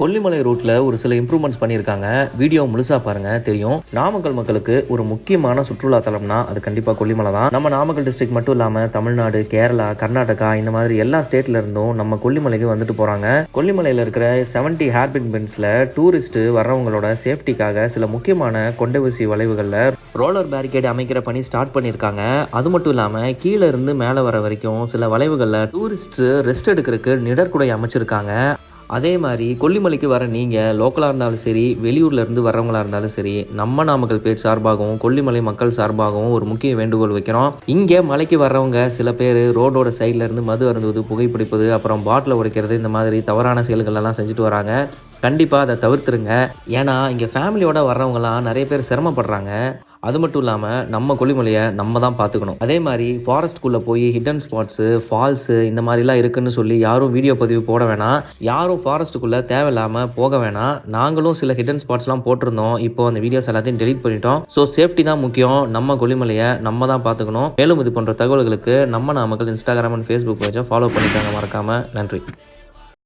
கொல்லிமலை ரூட்ல ஒரு சில இம்ப்ரூவ்மெண்ட்ஸ் பண்ணியிருக்காங்க. வீடியோ முழுசா பாருங்க தெரியும். நாமக்கல் மக்களுக்கு ஒரு முக்கியமான சுற்றுலா தலம்னா அது கண்டிப்பா கொல்லிமலை தான். நம்ம நாமக்கல் டிஸ்ட்ரிக்ட் மட்டும் இல்லாம தமிழ்நாடு கேரளா கர்நாடகா இந்த மாதிரி எல்லா ஸ்டேட்ல இருந்தும் நம்ம கொல்லிமலைக்கு வந்துட்டு போறாங்க. கொல்லிமலையில இருக்கிற 70 ஹேர்பின் பென்ஸ்ல டூரிஸ்ட் வர்றவங்களோட சேஃப்டிக்காக சில முக்கியமான கொண்டவசி வளைவுகள்ல ரோலர் பேரிகேட் அமைக்கிற பணி ஸ்டார்ட் பண்ணியிருக்காங்க. அது மட்டும் இல்லாம கீழே இருந்து மேலே வர வரைக்கும் சில வளைவுகள்ல டூரிஸ்ட் ரெஸ்ட் எடுக்கிறதுக்கு நிடற்குடை அமைச்சிருக்காங்க. அதே மாதிரி கொல்லிமலைக்கு வர நீங்கள் லோக்கலாக இருந்தாலும் சரி வெளியூரில் இருந்து வர்றவங்களா இருந்தாலும் சரி நம்ம நாமக்கல் பேர் சார்பாகவும் கொல்லிமலை மக்கள் சார்பாகவும் ஒரு முக்கிய வேண்டுகோள் வைக்கிறோம். இங்கே மலைக்கு வர்றவங்க சில பேர் ரோடோட சைடில் இருந்து மது அருந்துவது புகைப்பிடிப்பது அப்புறம் பாட்டில் உடைக்கிறது இந்த மாதிரி தவறான செயல்களெல்லாம் செஞ்சுட்டு வராங்க. கண்டிப்பாக அதை தவிர்த்துருங்க. ஏன்னா இங்கே ஃபேமிலியோட வர்றவங்கலாம் நிறைய பேர் சிரமப்படுறாங்க. அது மட்டும் இல்லாமல் நம்ம கொல்லிமலையை நம்ம தான் பார்த்துக்கணும். அதே மாதிரி ஃபாரஸ்ட்குள்ளே போய் ஹிடன் ஸ்பாட்ஸு ஃபால்ஸு இந்த மாதிரிலாம் இருக்குன்னு சொல்லி யாரும் வீடியோ பதிவு போட வேணாம். யாரும் ஃபாரஸ்ட்டுக்குள்ளே தேவையில்லாமல் போக வேணாம். நாங்களும் சில ஹிடன் ஸ்பாட்ஸ்லாம் போட்டிருந்தோம். இப்போ அந்த வீடியோஸ் எல்லாத்தையும் டெலிட் பண்ணிட்டோம். ஸோ சேஃப்டி தான் முக்கியம். நம்ம கொல்லிமலையை நம்ம தான் பார்த்துக்கணும். மேலும் இது போன்ற தகவல்களுக்கு நம்ம நாமக்கல் இன்ஸ்டாகிராம் அண்ட் ஃபேஸ்புக் பேஜை ஃபாலோ பண்ணிக்காங்க. மறக்காமல் நன்றி.